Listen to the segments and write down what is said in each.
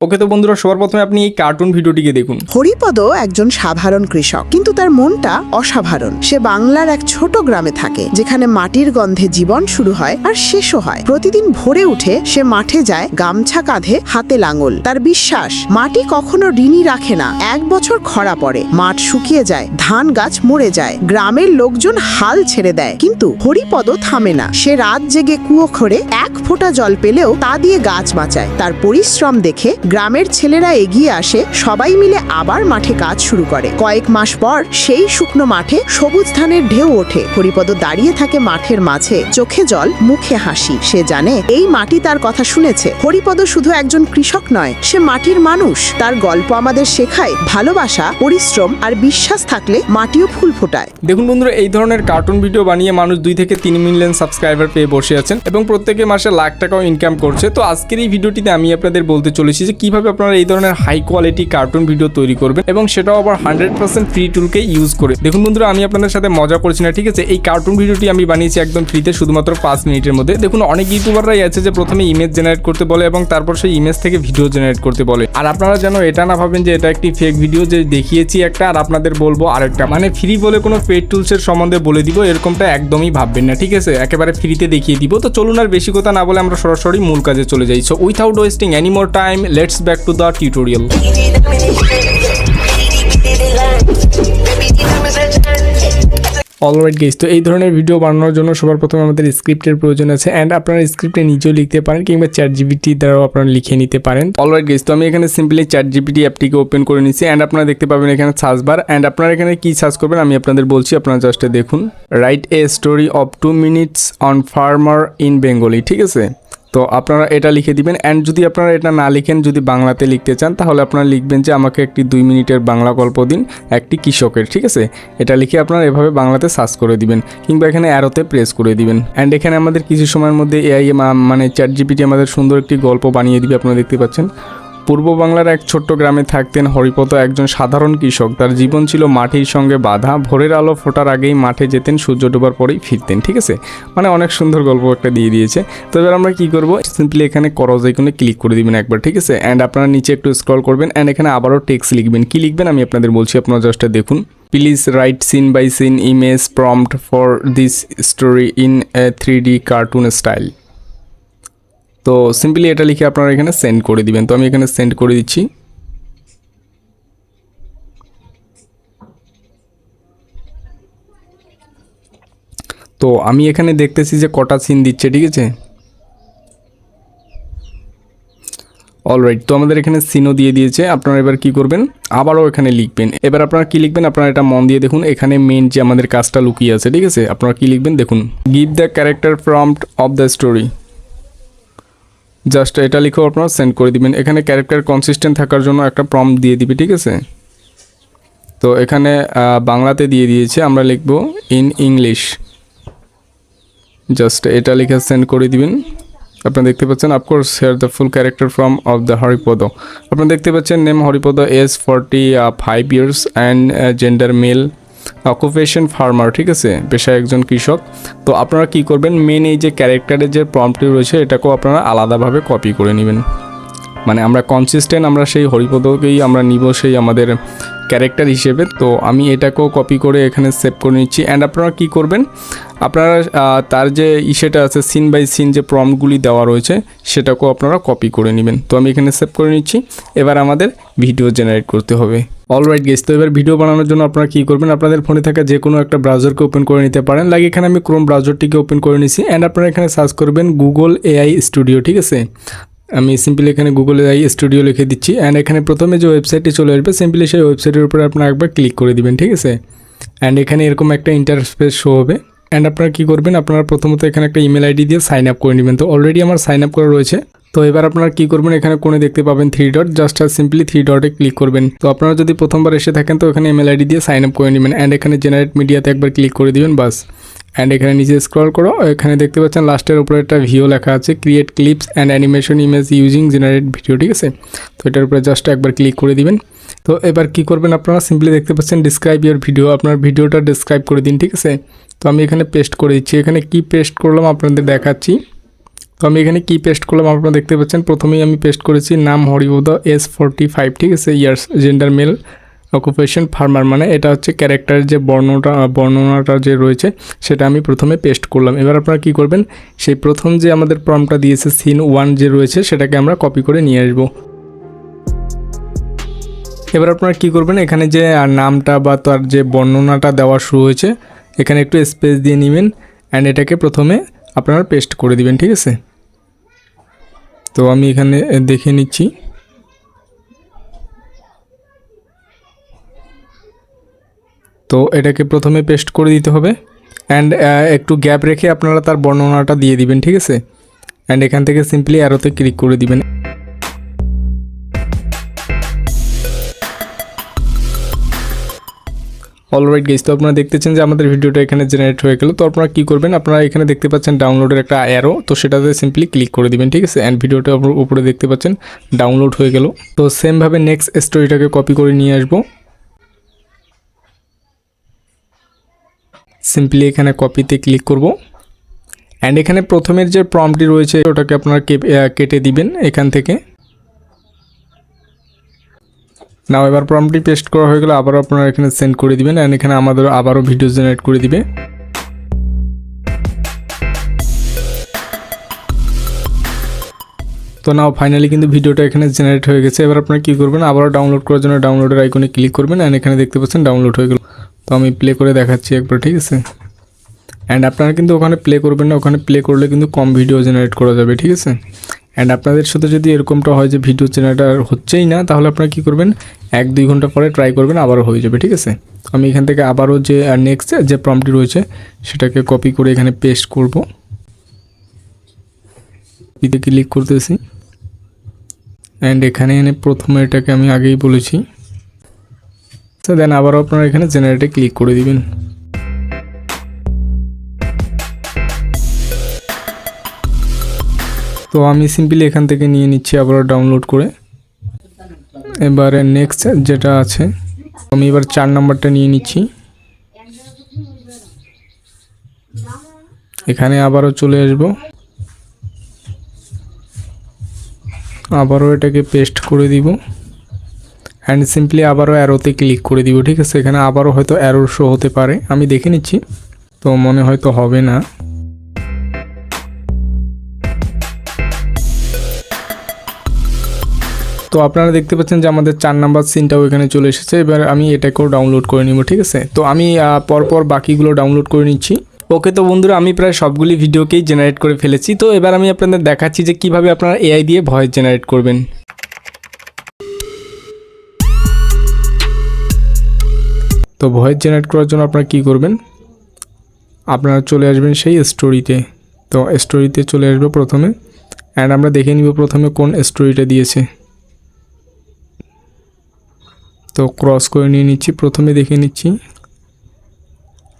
ওকে তো বন্ধুরা, সবার প্রথমে আপনি এই কার্টুন ভিডিওটিকে দেখুন। হরিপদ একজন সাধারণ কৃষক, কিন্তু তার মনটা অসাধারণ। সে বাংলার এক ছোট গ্রামে থাকে, যেখানে মাটির গন্ধে জীবন শুরু হয় আর শেষও হয়। প্রতিদিন ভোরে উঠে সে মাঠে যায়, গামছা কাঁধে হাতে লাঙল। তার বিশ্বাস, মাটি কখনো ঋণী রাখে না। এক বছর খরা পড়ে, মাঠ শুকিয়ে যায়, ধান গাছ মরে যায়, গ্রামের লোকজন হাল ছেড়ে দেয়। কিন্তু হরিপদ থামে না। সে রাত জেগে কুয়ো খড়ে এক ফোঁটা জল পেলেও তা দিয়ে গাছ বাঁচায়। তার পরিশ্রম দেখে গ্রামের ছেলেরা এগিয়ে আসে, সবাই মিলে আবার মাঠে কাজ শুরু করে। কয়েক মাস পর সেই শুকনো মাঠে সবুজ ধানের ঢেউ ওঠে। হরিপদ দাঁড়িয়ে থাকে মাঠের মাঝে। চোখে জল, মুখে হাসি। সে জানে এই মাটি তার কথা শুনেছে। হরিপদ শুধু একজন কৃষক নয়, সে মাটির মানুষ। তার গল্প আমাদের শেখায় ভালোবাসা, পরিশ্রম আর বিশ্বাস থাকলে মাটিও ফুল ফোটায়। দেখুন বন্ধুরা, এই ধরনের কার্টুন ভিডিও বানিয়ে মানুষ দুই থেকে তিন মিলিয়ন সাবস্ক্রাইবার পেয়ে বসে আছেন এবং প্রত্যেকে মাসে লাখ টাকাও ইনকাম করছে। তো আজকের এই ভিডিওটিতে আমি আপনাদের বলতে চলেছি যে কীভাবে আপনারা এই ধরনের হাই কোয়ালিটি কার্টুন ভিডিও তৈরি করবেন এবং সেটাও আবার হান্ড্রেড পার্সেন্ট ফ্রি টুলকে ইউজ করে। দেখুন বন্ধুরা, আমি আপনাদের সাথে মজা করছি না, ঠিক আছে? এই কার্টুন ভিডিওটি আমি বানিয়েছি একদম ফ্রিতে শুধুমাত্র পাঁচ মিনিটের মধ্যে। দেখুন, অনেক ইউটিউবাররাই আছে যে প্রথমে ইমেজ জেনারেট করতে বলে এবং তারপর সেই ইমেজ থেকে ভিডিও জেনারেট করতে বলে। আর আপনারা যেন এটা না ভাবেন যে এটা একটি ফেক ভিডিও যে দেখিয়েছি একটা আর আপনাদের বলব আরেকটা। মানে ফ্রি বলে কোনো পেড টুলসের সম্বন্ধে বলে দিব, এরকমটা একদমই ভাববেন না, ঠিক আছে? একেবারে ফ্রিতে দেখিয়ে দিব। তো চলুন আর বেশি কথা না বলে আমরা সরাসরি মূল কাজে চলে যাই। So without wasting any more time let's back to the tutorial alright guys তো এই ধরনের ভিডিও বানানোর জন্য সবার প্রথমে আমাদের স্ক্রিপ্টের প্রয়োজন আছে অ্যান্ড আপনারা স্ক্রিপ্টে নিজেও লিখতে পারেন, কিংবা চ্যাট জিবিটি দ্বারাও আপনারা লিখে নিতে পারেন। অলরাইট গেস তো আমি এখানে সিম্পলি চ্যাট জিবিটি অ্যাপটিকে ওপেন করে নিচ্ছি অ্যান্ড আপনারা দেখতে পাবেন এখানে সার্চ বার অ্যান্ড আপনারা এখানে কি সার্চ করবেন আমি আপনাদের বলছি, আপনারা জাস্ট দেখুন। Write a story of two minutes on farmer in Bengali ঠিক আছে? তো আপনারা এটা লিখে দিবেন। অ্যান্ড যদি আপনারা এটা না লিখেন, যদি বাংলাতে লিখতে চান, তাহলে আপনারা লিখবেন যে আমাকে একটি দুই মিনিটের বাংলা গল্প দিন, একটি কৃষকের, ঠিক আছে? এটা লিখে আপনারা এভাবে বাংলাতে সার্চ করে দিবেন, কিংবা এখানে অ্যারোতে প্রেস করে দিবেন। অ্যান্ড এখানে আমাদের কিছু সময়ের মধ্যে এআই মানে চ্যাট জিপিটি আমাদের সুন্দর একটি গল্প বানিয়ে দিবে, আপনারা দেখতে পাচ্ছেন। পূর্ব বাংলার এক ছোট্ট গ্রামে থাকতেন হরিপদ একজন সাধারণ কৃষক। তার জীবন ছিল মাটির সঙ্গে বাধা। ভোরের আলো ফোটার আগেই মাঠে যেতেন, সূর্য ডোবার পরেই ফিরতেন, ঠিক আছে? মানে অনেক সুন্দর গল্প একটা দিয়ে দিয়েছে। তো এবার আমরা কী করব? সিম্পলি এখানে করজ আইকনে ক্লিক করে দিবেন একবার, ঠিক আছে? অ্যান্ড আপনারা নিচে একটু স্ক্রল করবেন অ্যান্ড এখানে আবারও টেক্সট লিখবেন। কী লিখবেন? আমি আপনাদের বলছি, আপনারা জাস্ট দেখুন। Please write scene by scene image prompt for this story in a three D cartoon style তো সিম্পলি এটা লিখে আপনারা এখানে সেন্ড করে দিবেন। তো আমি এখানে সেন্ড করে দিচ্ছি। তো আমি এখানে দেখতেছি যে কটা সিন দিচ্ছে, ঠিক আছে? অলরাইট তো আমাদের এখানে সিনও দিয়ে দিয়েছে। আপনারা এবার কি করবেন? আবারও এখানে লিখবেন। এবার আপনারা কি লিখবেন? আপনারা এটা মন দিয়ে দেখুন। এখানে মেন যে আমাদের কাজটা লুকিয়ে আছে, ঠিক আছে? আপনারা কি লিখবেন? দেখুন। Give the character prompt of the story just এটা লিখেও আপনারা সেন্ড করে দিবেন। এখানে ক্যারেক্টার কনসিস্টেন্ট থাকার জন্য একটা প্রম দিয়ে দিবে, ঠিক আছে? তো এখানে বাংলাতে দিয়ে দিয়েছে, আমরা লিখব ইন ইংলিশ জাস্ট এটা লিখে সেন্ড করে দিবেন। আপনারা দেখতে পাচ্ছেন of course here the full character from of the Haripada আপনারা দেখতে পাচ্ছেন name Haripada age forty five years and gender male occupation farmer, ঠিক আছে? পেশায় একজন কৃষক। তো আপনারা কি করবেন? মেন এই যে ক্যারেক্টারের যে প্রম্পটটি রয়েছে, এটাকেও আপনারা আলাদাভাবে কপি করে নেবেন। মানে আমরা কনসিস্টেন্ট আমরা সেই হরিপদকেই আমরা নিব সেই আমাদের ক্যারেক্টার হিসেবে। তো আমি এটাকেও কপি করে এখানে সেভ করে নিচ্ছি। অ্যান্ড আপনারা কি করবেন? আপনারা তার যে ইসেটা আছে সিন বাই সিন যে প্রম্পটগুলি দেওয়া রয়েছে, সেটাকেও আপনারা কপি করে নেবেন। তো আমি এখানে সেভ করে নিচ্ছি। এবার আমাদের ভিডিও জেনারেট করতে হবে। অলরাইট গেস তো এবার ভিডিও বানানোর জন্য আপনারা কী করবেন? আপনাদের ফোনে থাকা যে কোনো একটা ব্রাউজারকে ওপেন করে নিতে পারেন। লাগে এখানে আমি ক্রোম ব্রাউজারটিকে ওপেন করে নিছি অ্যান্ড আপনারা এখানে সার্চ করবেন গুগল এআই স্টুডিও ঠিক আছে? আমি সিম্পলি এখানে গুগল এআই স্টুডিও লিখে দিচ্ছি অ্যান্ড এখানে প্রথমে যে ওয়েবসাইটটি চলে আসবে সিম্পলি সেই ওয়েবসাইটের উপরে আপনারা একবার ক্লিক করে দিবেন, ঠিক আছে? অ্যান্ড এখানে এরকম একটা ইন্টারফেস শো হবে অ্যান্ড আপনারা কী করবেন? আপনারা প্রথমত এখানে একটা ইমেল আইডি দিয়ে সাইন আপ করে নেবেন। তো অলরেডি আমার সাইন আপ করা রয়েছে। তো এবার আপনারা কি করবেন? এখানে কোণে দেখতে পাবেন থ্রি ডট জাস্ট আর সিম্পলি থ্রি ডটে ক্লিক করবেন। তো আপনারা যদি প্রথমবার এসে থাকেন, তো এখানে ইমেল আইডি দিয়ে সাইন আপ করে নেবেন অ্যান্ড এখানে জেনারেট মিডিয়াতে একবার ক্লিক করে দিবেন, বাস। অ্যান্ড এখানে নিচে স্ক্রল করো, এখানে দেখতে পাচ্ছেন লাস্টের উপরে একটা ভিও লেখা আছে create clips and animation image using generate video ঠিক আছে? তো এটার উপরে জাস্ট একবার ক্লিক করে দিবেন। তো এবার কি করবেন আপনারা? সিম্পলি দেখতে পাচ্ছেন ডিসক্রাইব ইয়ার ভিডিও আপনার ভিডিওটা ডিসক্রাইব করে দিন, ঠিক আছে? তো আমি এখানে পেস্ট করে দিচ্ছি। এখানে কি পেস্ট করলাম? আপনাদের দেখাচ্ছি। তো আমি এখানে কি পেস্ট করলাম আপনারা দেখতে পাচ্ছেন। প্রথমেই আমি পেস্ট করেছি নাম হরিবোধ এস ফোরটি ফাইভ ঠিক আছে? Years gender male occupation farmer মানে এটা হচ্ছে ক্যারেক্টার যে বর্ণটা বর্ণনাটা যে রয়েছে, সেটা আমি প্রথমে পেস্ট করলাম। এবার আপনারা কি করবেন? সেই প্রথম যে আমাদের প্রমটা দিয়েছে সিন ওয়ান যে রয়েছে, সেটাকে আমরা কপি করে নিয়ে আসব। এবার আপনারা কি করবেন? এখানে যে নামটা বা তার যে বর্ণনাটা দেওয়া শুরু হয়েছে, এখানে একটু স্পেস দিয়ে নেবেন অ্যান্ড এটাকে প্রথমে আপনারা পেস্ট করে দিবেন, ঠিক আছে? তো আমি এখানে দেখে নিচ্ছি। তো এটাকে প্রথমে পেস্ট করে দিতে হবে। অ্যান্ড একটু গ্যাপ রেখে আপনারা তার বর্ণনাটা দিয়ে দিবেন, ঠিক আছে? অ্যান্ড এখান থেকে সিম্পলি অ্যারোতে ক্লিক করে দিবেন। অলরাইট গেস তো আপনারা দেখতেছেন যে আমাদের ভিডিওটা এখানে জেনারেট হয়ে গেল। তো আপনারা কী করবেন? আপনারা এখানে দেখতে পাচ্ছেন ডাউনলোডের একটা অ্যারো তো সেটাতে সিম্পলি ক্লিক করে দিবেন, ঠিক আছে? অ্যান্ড ভিডিওটা আপনার উপরে দেখতে পাচ্ছেন ডাউনলোড হয়ে গেল। তো সেমভাবে নেক্সট স্টোরিটাকে কপি করে নিয়ে আসব। সিম্পলি এখানে কপিতে ক্লিক করব। অ্যান্ড এখানে প্রথমের যে প্রমটি রয়েছে, ওটাকে আপনারা কেটে দিবেন এখান থেকে। নাও এবার প্রমটি পেস্ট করা হয়ে গেলে আবারও আপনারা এখানে সেন্ড করে দিবেন অ্যান্ড এখানে আমাদের আবারও ভিডিও জেনারেট করে দিবে। তো নাও ফাইনালি কিন্তু ভিডিওটা এখানে জেনারেট হয়ে গেছে। এবার আপনারা কী করবেন? আবারও ডাউনলোড করার জন্য ডাউনলোডের আইকনে ক্লিক করবেন অ্যান্ড এখানে দেখতে পাচ্ছেন ডাউনলোড হয়ে গেল। তো আমি প্লে করে দেখাচ্ছি একবার, ঠিক আছে? অ্যান্ড আপনারা কিন্তু ওখানে প্লে করবেন না। ওখানে প্লে করলে কিন্তু কম ভিডিও জেনারেট করা যাবে, ঠিক আছে? অ্যান্ড আপনাদের সাথে যদি এরকমটা হয় যে ভিডিও জেনারেট হচ্ছেই না, তাহলে আপনারা কী করবেন? এক, দুই ঘণ্টা পরে ট্রাই করবেন, আবারও হয়ে যাবে, ঠিক আছে? আমি এখান থেকে আবারও যে নেক্সট যে প্রমটি রয়েছে, সেটাকে কপি করে এখানে পেস্ট করব। এতে ক্লিক করতেছি। অ্যান্ড এখানে, এনে প্রথমে এটাকে আমি আগেই বলেছি। দেন আবারও আপনারা এখানে জেনারেটে ক্লিক করে দিবেন। তো আমি সিম্পলি এখান থেকে নিয়ে নিচ্ছি আবারও ডাউনলোড করে। এবারে নেক্সট যেটা আছে, আমি এবার চার নাম্বারটা নিয়ে নিচ্ছি। এখানে আবারও চলে আসব। আবারও এটাকে পেস্ট করে দিব। অ্যান্ড সিম্পলি আবারও অ্যারোতে ক্লিক করে দিব, ঠিক আছে? এখানে আবারও হয়তো অ্যারো শো হতে পারে। আমি দেখে নিচ্ছি। তো মনে হয়তো হবে না। তো আপনারা দেখতে পাচ্ছেন যে আমাদের চার নাম্বার সিনটাও এখানে চলে এসেছে। এবার আমি এটাকেও ডাউনলোড করে নিব, ঠিক আছে? তো আমি পরপর বাকিগুলো ডাউনলোড করে নিচ্ছি। ওকে তো বন্ধুরা, আমি প্রায় সবগুলি ভিডিওকেই জেনারেট করে ফেলেছি। তো এবার আমি আপনাদের দেখাচ্ছি যে কীভাবে আপনারা এআই দিয়ে ভয়েস জেনারেট করবেন। তো ভয়েস জেনারেট করার জন্য আপনারা কী করবেন? আপনারা চলে আসবেন সেই স্টোরিতে তো স্টোরিতে চলে আসবে প্রথমে। অ্যান্ড আমরা দেখে নিব প্রথমে কোন স্টোরিটা দিয়েছে। তো ক্রস করে নিয়ে নিচ্ছি, প্রথমে দেখে নিচ্ছি।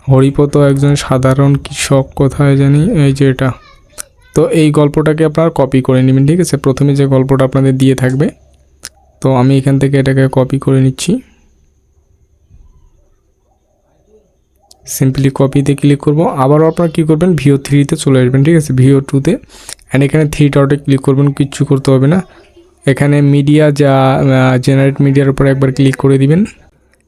হরিপত একজন সাধারণ কৃষক, কোথায় জানি? এই যে এটা। তো এই গল্পটাকে আপনারা কপি করে নেবেন, ঠিক আছে? প্রথমে যে গল্পটা আপনাদের দিয়ে থাকবে, তো আমি এখান থেকে এটাকে কপি করে নিচ্ছি। সিম্পলি কপিতে ক্লিক করব। আবারও আপনারা কী করবেন? ভিও থ্রিতে চলে আসবেন, ঠিক আছে? ভিও টুতে অ্যান্ড এখানে থ্রি ডটে ক্লিক করবেন, কিচ্ছু করতে হবে না। এখানে মিডিয়া যা জেনারেট মিডিয়ার উপর একবার ক্লিক করে দিবেন।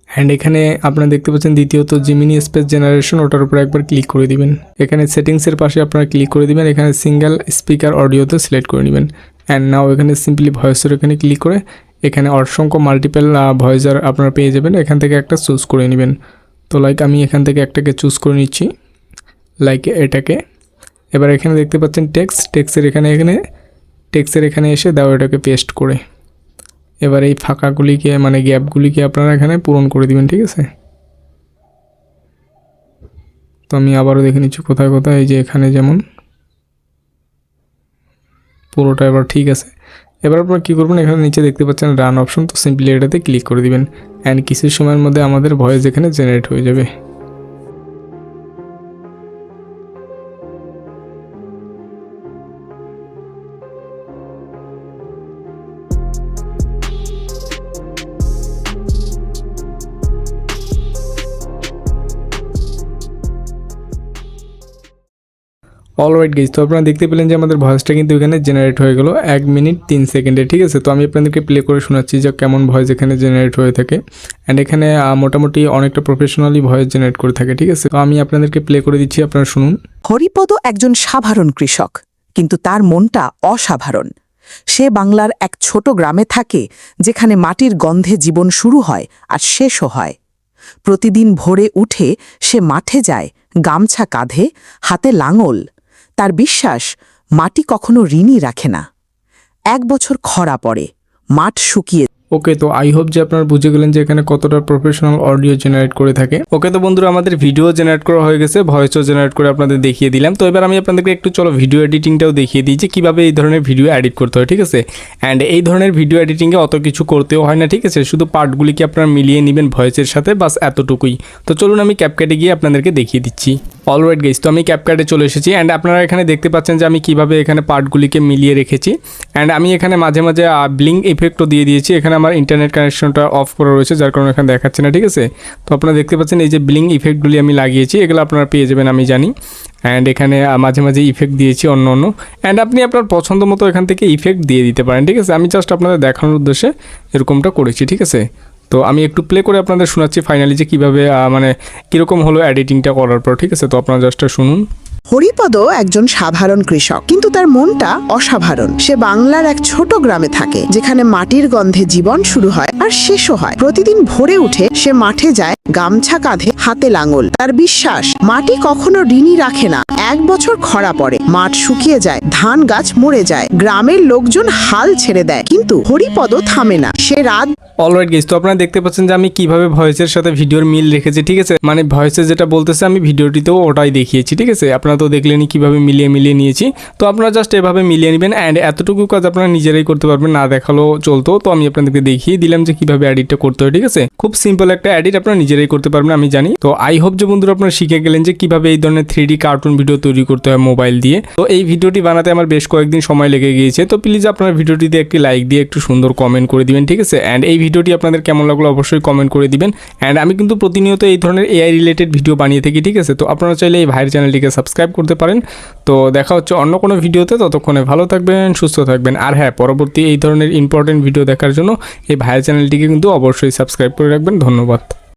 অ্যান্ড এখানে আপনারা দেখতে পাচ্ছেন দ্বিতীয়ত জিমিনি স্পেস জেনারেশন ওটার উপর একবার ক্লিক করে দিবেন। এখানে সেটিংসের পাশে আপনারা ক্লিক করে দিবেন। এখানে সিঙ্গেল স্পিকার অডিওতে সিলেক্ট করে নেবেন। অ্যান্ড নাও এখানে সিম্পলি ভয়েসের এখানে ক্লিক করে এখানে অসংখ্য মাল্টিপল ভয়েসার আপনারা পেয়ে যাবেন। এখান থেকে একটা চুজ করে নেবেন। তো লাইক আমি এখান থেকে একটাকে চুজ করে নিচ্ছি। লাইক এটাকে। এবার এখানে দেখতে পাচ্ছেন টেক্স টেক্সের এখানে এখানে টেক্সের এখানে এসে দাও এটাকে পেস্ট করে। এবার এই ফাঁকাগুলিকে মানে গ্যাপগুলিকে আপনারা এখানে পূরণ করে দিবেন, ঠিক আছে? তো আমি আবারও দেখে নিচ্ছি কোথায় কোথায়, এই যে এখানে যেমন। পুরোটা এবার ঠিক আছে। এবার আপনারা কী করবেন, এখানে নিচে দেখতে পাচ্ছেন রান অপশন তো সিম্পলি এটাতে ক্লিক করে দিবেন। অ্যান্ড কিছু সময়ের মধ্যে আমাদের ভয়েস এখানে জেনারেট হয়ে যাবে। অলরাইট গেজ তো আপনারা দেখতে পেলেন যে আমাদের ভয়েসটা কিন্তু এখানে জেনারেট হয়ে গেল এক মিনিট তিন সেকেন্ডে ঠিক আছে? তো আমি আপনাদেরকে প্লে করে শোনাচ্ছি যে কেমন ভয়েস এখানে জেনারেট হয়ে থাকে। অ্যান্ড এখানে মোটামুটি অনেকটা প্রফেশনালি ভয়েস জেনারেট করে থাকে, ঠিক আছে? তো আমি আপনাদেরকে প্লে করে দিচ্ছি, আপনারা শুনুন। হরিপদ একজন সাধারণ কৃষক, কিন্তু তার মনটা অসাধারণ। সে বাংলার এক ছোট গ্রামে থাকে, যেখানে মাটির গন্ধে জীবন শুরু হয় আর শেষও হয়। প্রতিদিন ভোরে উঠে সে মাঠে যায়, গামছা কাঁধে, হাতে লাঙল তার বিশ্বাস মাটি কখনো ঋণই রাখে না। এক বছর খরা পড়ে, মাঠ শুকিয়ে ওকে, তো আই হোপ যে আপনারা বুঝে গেলেন যে এখানে কতটা প্রফেশনাল অডিও জেনারেট করে থাকে। ওকে, তো বন্ধুরা, আমাদের ভিডিও জেনারেট করা হয়ে গেছে ভয়েসও জেনারেট করে আপনাদের দেখিয়ে দিলাম। তো এবার আমি আপনাদেরকে একটু, চলো ভিডিও এডিটিংটাও দেখিয়ে দিই যে কীভাবে এই ধরনের ভিডিও এডিট করতে হয়, ঠিক আছে? অ্যান্ড এই ধরনের ভিডিও এডিটিংয়ে অত কিছু করতেও হয় না, ঠিক আছে? শুধু পার্টগুলিকে আপনারা মিলিয়ে নেবেন ভয়েসের সাথে, বাস এতটুকুই। তো চলুন আমি ক্যাপকাটে গিয়ে আপনাদেরকে দেখিয়ে দিচ্ছি। অলরাইট গেস তো আমি ক্যাপকাটে চলে এসেছি অ্যান্ড আপনারা এখানে দেখতে পাচ্ছেন যে আমি কীভাবে এখানে পার্টগুলিকে মিলিয়ে রেখেছি অ্যান্ড আমি এখানে মাঝে মাঝে ব্লিং ইফেক্টও দিয়ে দিয়েছি। এখানে আমার ইন্টারনেট কানেকশনটা অফ করা রয়েছে, যার কারণে এখানে দেখাচ্ছে না, ঠিক আছে? তো আপনারা দেখতে পাচ্ছেন এই যে ব্লিং ইফেক্টগুলি আমি লাগিয়েছি, এগুলো আপনারা পেয়ে যাবেন, আমি জানি। অ্যান্ড এখানে মাঝে মাঝে ইফেক্ট দিয়েছি অন্য অন্য। অ্যান্ড আপনি আপনার পছন্দ মতো এখান থেকে ইফেক্ট দিয়ে দিতে পারেন, ঠিক আছে? আমি জাস্ট আপনাদের দেখানোর উদ্দেশ্যে এরকমটা করেছি, ঠিক আছে? তো আমি একটু প্লে করে আপনাদের শোনাচ্ছি ফাইনালি যে কীভাবে মানে কীরকম হলো এডিটিংটা করার পর, ঠিক আছে? তো আপনারা জাস্টটা শুনুন। হরিপদ একজন সাধারণ কৃষক, কিন্তু তার মনটা অসাধারণ। সে বাংলার এক ছোট গ্রামে থাকে, যেখানে মাটির গন্ধে জীবন শুরু হয় আর শেষও হয়। প্রতিদিন ভোরে উঠে সে মাঠে যায়, গামছা কাঁধে হাতে লাঙল। তার বিশ্বাস, মাটি কখনো ঋণী রাখে না। এক বছর খরা পড়ে, মাঠ শুকিয়ে যায়, ধান গাছ মরে যায়, গ্রামের লোকজন হাল ছেড়ে দেয়, কিন্তু হরিপদ থামে না। সে রাত অলরাইট গেস তো আপনারা দেখতে পাচ্ছেন যে আমি কীভাবে ভয়েসের সাথে ভিডিওর মিল রেখেছি, ঠিক আছে? মানে ভয়েসে যেটা বলতেছে, আমি ভিডিওটিতেও ওটাই দেখিয়েছি, ঠিক আছে? আপনারা তো দেখলেনই কীভাবে মিলিয়ে মিলিয়ে নিয়েছি। তো আপনারা জাস্ট এভাবে মিলিয়ে নেবেন অ্যান্ড এতটুকু কাজ আপনারা নিজেরাই করতে পারবেন, না দেখালেও চলতো। তো আমি আপনাদেরকে দেখিয়ে দিলাম যে কীভাবে এডিটটা করতে হয়, ঠিক আছে? খুব সিম্পল একটা এডিট আপনারা নিজেরাই করতে পারবেন, আমি জানি। তো আই হোপ যে বন্ধুরা আপনারা শিখে গেলেন যে কীভাবে এই ধরনের থ্রি কার্টুন ভিডিও তৈরি করতে হয় মোবাইল দিয়ে। তো এই ভিডিওটি বানাতে আমার বেশ কয়েকদিন সময় লেগে গিয়েছে। তো প্লিজ আপনার ভিডিওটিতে একটি লাইক দিয়ে একটু সুন্দর কমেন্ট করে দিবেন, ঠিক আছে? অ্যান্ড এই ভিডিওটি আপনাদের কেমন লাগল অবশ্যই কমেন্ট করে দিবেন। অ্যান্ড আমি কিন্তু প্রতিনিয়ত এই ধরনের এআই রিলেটেড ভিডিও বানিয়ে থাকি, ঠিক আছে? তো আপনারা চাইলে এই ভাইয়ের চ্যানেলটিকে সাবস্ক্রাইব করতে পারেন। তো দেখা হচ্ছে অন্য কোনো ভিডিওতে। ততক্ষণে ভালো থাকবেন, সুস্থ থাকবেন। আর হ্যাঁ পরবর্তী এই ধরনের ইম্পর্টেন্ট ভিডিও দেখার জন্য এই ভাইয়া চ্যানেলটিকে কিন্তু অবশ্যই সাবস্ক্রাইব করে রাখবেন। ধন্যবাদ।